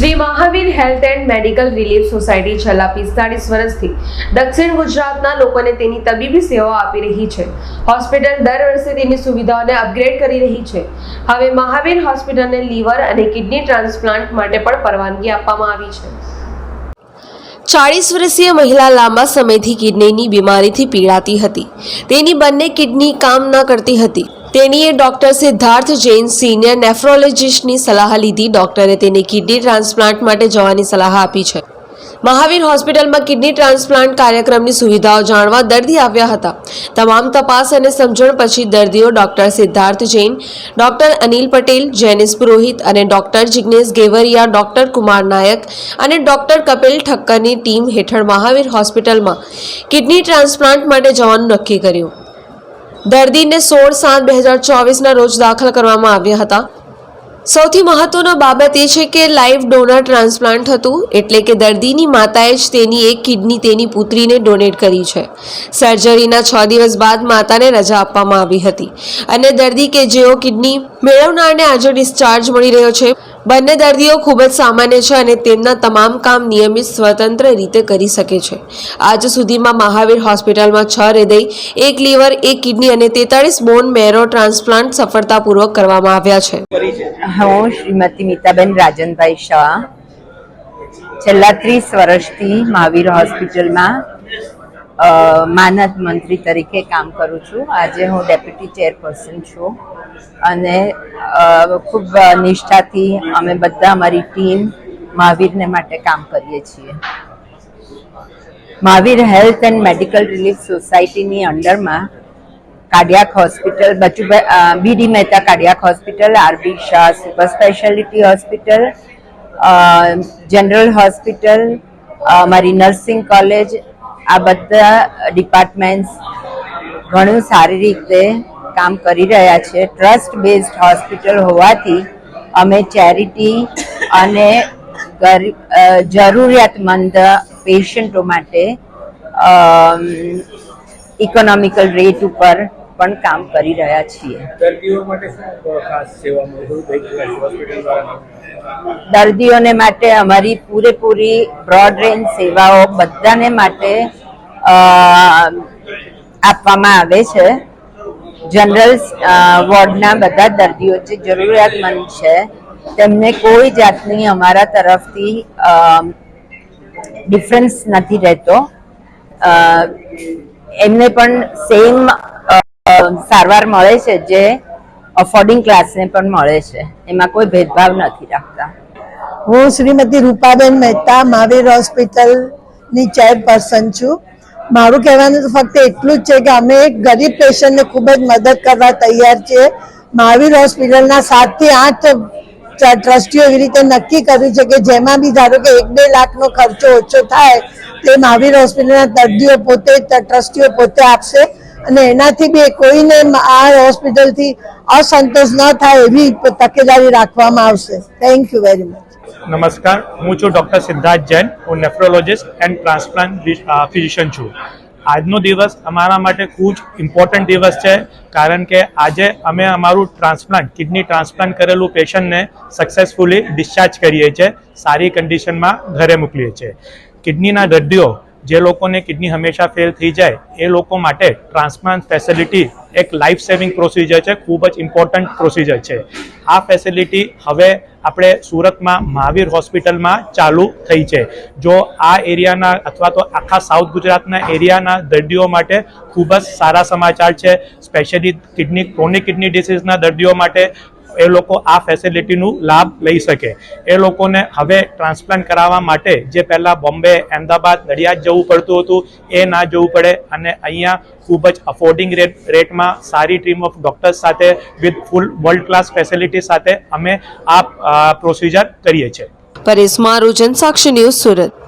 Health and medical relief society છેલ્લા પિસ્તાળીસ વર્ષથી દક્ષિણ ગુજરાતના લોકોને તેની તબીબી સેવાઓ આપી રહી છે. હોસ્પિટલ દર વર્ષે તેની સુવિધાઓને અપગ્રેડ કરી રહી છે. હવે મહાવીર હોસ્પિટલને લીવર અને કિડની ટ્રાન્સપ્લાન્ટ માટે પણ પરવાનગી આપવામાં આવી છે. ચાળીસ વર્ષીય મહિલા લાંબા સમયથી કિડનીની બીમારીથી પીડાતી હતી. તેની બંને કિડની કામ ન કરતી હતી. તેણીએ ડોક્ટર સિદ્ધાર્થ જૈન સિનિયર નેફ્રોલોજિસ્ટની સલાહ લીધી. ડોક્ટરે તેને કિડની ટ્રાન્સપ્લાન્ટ માટે જવાની સલાહ આપી છે. મહાવીર હોસ્પિટલમાં કિડની ટ્રાન્સપ્લાન્ટ કાર્યક્રમની સુવિધાઓ જાણવા દર્દી આવ્યા હતા. તમામ તપાસ અને સમજણ પછી દર્દીઓ ડોક્ટર સિદ્ધાર્થ જૈન, ડોક્ટર અનિલ પટેલ, જેનિસ પુરોહિત અને ડોક્ટર જિગ્નેશ ગેવરિયા, ડોક્ટર કુમાર નાયક અને ડોક્ટર કપિલ ઠક્કરની ટીમ હેઠળ મહાવીર હોસ્પિટલમાં કિડની ટ્રાન્સપ્લાન્ટ માટે જવાનું નક્કી કર્યું. દર્દીને સોળ સાત બે હજાર ચોવીસના રોજ દાખલ કરવામાં આવ્યા હતા. સૌથી મહત્વનો બાબત એ છે કે લાઈવ ડોનર ટ્રાન્સપ્લાન્ટ હતું, એટલે કે દર્દીની માતાએ જ તેની એક કિડની તેની પુત્રીને ડોનેટ કરી છે. સર્જરીના છ દિવસ બાદ માતાને રજા આપવામાં આવી હતી. અને દર્દી કે જેઓ કિડની મેળવનારને આજે ડિસ્ચાર્જ મળી રહ્યો છે બંને દર્દીઓ ખૂબ જ સામાન્ય છે અને તેમના તમામ કામ નિયમિત સ્વતંત્ર રીતે કરી શકે છે. આજ સુધીમાં મહાવીર હોસ્પિટલમાં છ હૃદય, એક લીવર, એક કિડની અને તેતાળીસ બોન મેરો ટ્રાન્સપ્લાન્ટ સફળતાપૂર્વક કરવામાં આવ્યા છે. હું શ્રીમતી મીતાબેન રાજનભાઈ શાહ. છેલ્લા ત્રીસ વર્ષથી મહાવીર હોસ્પિટલમાં માનદ મંત્રી તરીકે કામ કરું છું. આજે હું ડેપ્યુટી ચેરપર્સન છું અને ખૂબ નિષ્ઠાથી અમે બધા અમારી ટીમ મહાવીરને માટે કામ કરીએ છીએ. Mahavir health and medical relief સોસાયટીની અંડરમાં cardiac hospital Bachubhai B D Mehta cardiac hospital, R B Shah super speciality hospital general hospital અમારી નર્સિંગ કોલેજ આ બધા ડિપાર્ટમેન્ટ્સ ઘણું સારી રીતે કામ કરી રહ્યા છે. ટ્રસ્ટ બેઝડ હોસ્પિટલ હોવાથી અમે ચેરિટી અને જરૂરિયાતમંદ પેશન્ટો માટે ઇકોનોમિકલ રેટ ઉપર પણ કામ કરી રહ્યા છીએ. દર્દીઓને માટે અમારી પૂરેપૂરી બ્રોડ રેન્જ સેવાઓ બધાને માટે આપવામાં આવે છે. જનરલ વોર્ડના બધા દર્દીઓ જે જરૂરિયાતમંદ છે, તેમને કોઈ જાતની અમારા તરફથી ડિફરન્સ નથી રહેતો. એમને પણ સેમ સારવાર મળે છે જે અફોર્ડિંગ ક્લાસને પણ મળે છે. એમાં કોઈ ભેદભાવ નથી રાખતા. હું શ્રીમતી રૂપાબેન મહેતા, મહાવીર હોસ્પિટલની ચેરપર્સન છું. મારું કહેવાનું તો ફક્ત એટલું જ છે કે અમે ગરીબ પેશન્ટને ખૂબ જ મદદ કરવા તૈયાર છીએ. મહાવીર હોસ્પિટલના સાતથી આઠ ટ્રસ્ટીઓ એવી રીતે નક્કી કર્યું છે કે જેમાં બી ધારો કે એક બે લાખનો ખર્ચો ઓછો થાય, તે મહાવીર હોસ્પિટલના દર્દીઓ પોતે, ટ્રસ્ટીઓ પોતે આપશે. અને એનાથી બી કોઈને આ હોસ્પિટલથી અસંતોષ ન થાય એવી તકેદારી રાખવામાં આવશે. થેન્ક યુ વેરી મચ નમસ્કાર, હું છું ડૉક્ટર સિદ્ધાર્થ જૈન, હું નેફ્રોલોજિસ્ટ એન્ડ ટ્રાન્સપ્લાન્ટ ફિઝિશિયન છું. આજનો દિવસ અમારા માટે ખૂબ જ ઇમ્પોર્ટન્ટ દિવસ છે, કારણ કે આજે અમે અમારું ટ્રાન્સપ્લાન્ટ કિડની ટ્રાન્સપ્લાન્ટ કરેલું પેશન્ટને સક્સેસફુલી ડિસ્ચાર્જ કરીએ છીએ, સારી કન્ડિશનમાં ઘરે મોકલીએ છીએ. કિડનીના દર્દીઓ, જે લોકોને કિડની હંમેશા ફેલ થઈ જાય, એ લોકો માટે ટ્રાન્સપ્લાન્ટ ફેસિલિટી એક લાઈફ સેવિંગ પ્રોસિજર છે, ખૂબ જ ઇમ્પોર્ટન્ટ પ્રોસિજર છે. આ ફેસિલિટી હવે આપણે સુરતમાં મહાવીર હોસ્પિટલમાં ચાલુ થઈ છે. જો આ એરિયાના અથવા તો આખા સાઉથ ગુજરાતના એરિયાના દર્દીઓ માટે ખૂબ જ સારા સમાચાર છે. સ્પેશિયલી કિડની, ક્રોનિક કિડની ડિસીઝના દર્દીઓ માટે એ લોકો આ ફેસિલિટીનું લાભ લઈ શકે. એ લોકોને હવે ટ્રાન્સપ્લાન્ટ કરાવવા માટે જે પહેલાં બોમ્બે, અમદાવાદ, નડિયાદ જવું પડતું હતું, એ ના જવું પડે અને અહીંયા ખૂબ જ અફોર્ડિંગ રેટ રેટમાં સારી ટીમ ઓફ ડોક્ટર્સ સાથે with full world class facility સાથે અમે આ પ્રોસિજર કરીએ છીએ. પરેશ મારું જનસાક્ષી ન્યૂઝ સુરત.